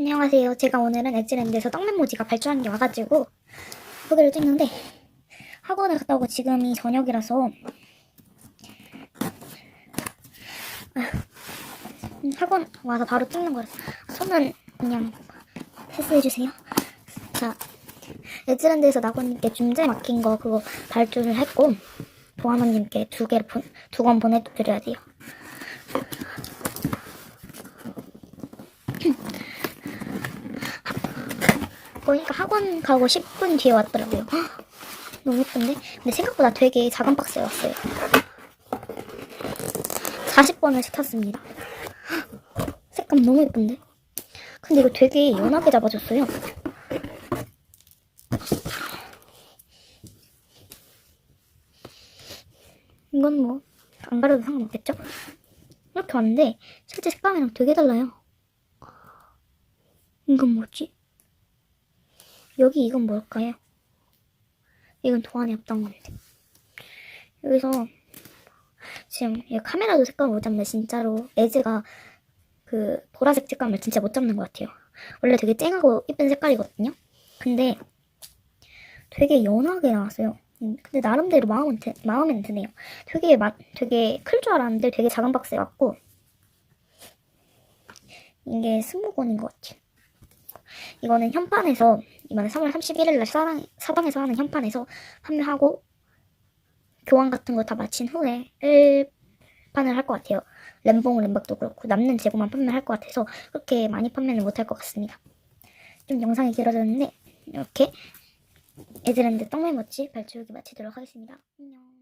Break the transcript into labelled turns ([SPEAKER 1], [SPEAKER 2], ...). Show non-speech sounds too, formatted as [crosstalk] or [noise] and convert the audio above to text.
[SPEAKER 1] 안녕하세요. 제가 오늘은 엣지랜드에서 떡메모지가 발주한 게 와가지고 소개를 찍는데 학원을 갔다 오고 지금이 저녁이라서 아휴, 음, 학원 와서 바로 찍는 거라서 손은 그냥 패스해주세요. 자, 엣지랜드에서 나고님께 중재 맡긴 거 그거 발주를 했고 도하나님께 두 개를 두 권 보내드려야 돼요. [clears throat] 보니까 학원 가고 10분 뒤에 왔더라고요. 헉, 너무 예쁜데? 근데 생각보다 되게 작은 박스에 왔어요. 40번을 시켰습니다. 헉, 색감 너무 예쁜데? 근데 이거 되게 연하게 잡아줬어요. 이건 뭐, 안 가려도 상관없겠죠? 이렇게 왔는데, 실제 색감이랑 되게 달라요. 이건 뭐지? 여기 이건 뭘까요? 이건 도안이 없던 건데. 여기서 지금 이 카메라도 색감을 못 잡네 진짜로 에즈가 그 보라색 색감을 진짜 못 잡는 것 같아요. 원래 되게 쨍하고 예쁜 색깔이거든요. 근데 되게 연하게 나왔어요. 음, 근데 나름대로 마음은 드, 마음에는 드네요. 되게 마, 되게 클 줄 알았는데 되게 작은 박스에 왔고 이게 스무 권인 것 같아요. 이거는 현판에서 이번에 3월 31일 날 사당, 사당에서 하는 현판에서 판매하고 교환 같은 거 다 마친 후에 1판을 할 것 같아요. 램봉 램박도 그렇고 남는 재고만 판매할 것 같아서 그렇게 많이 판매는 못할 것 같습니다. 좀 영상이 길어졌는데 이렇게 에즈랜드 떡메모치 발주하기 마치도록 하겠습니다. 안녕.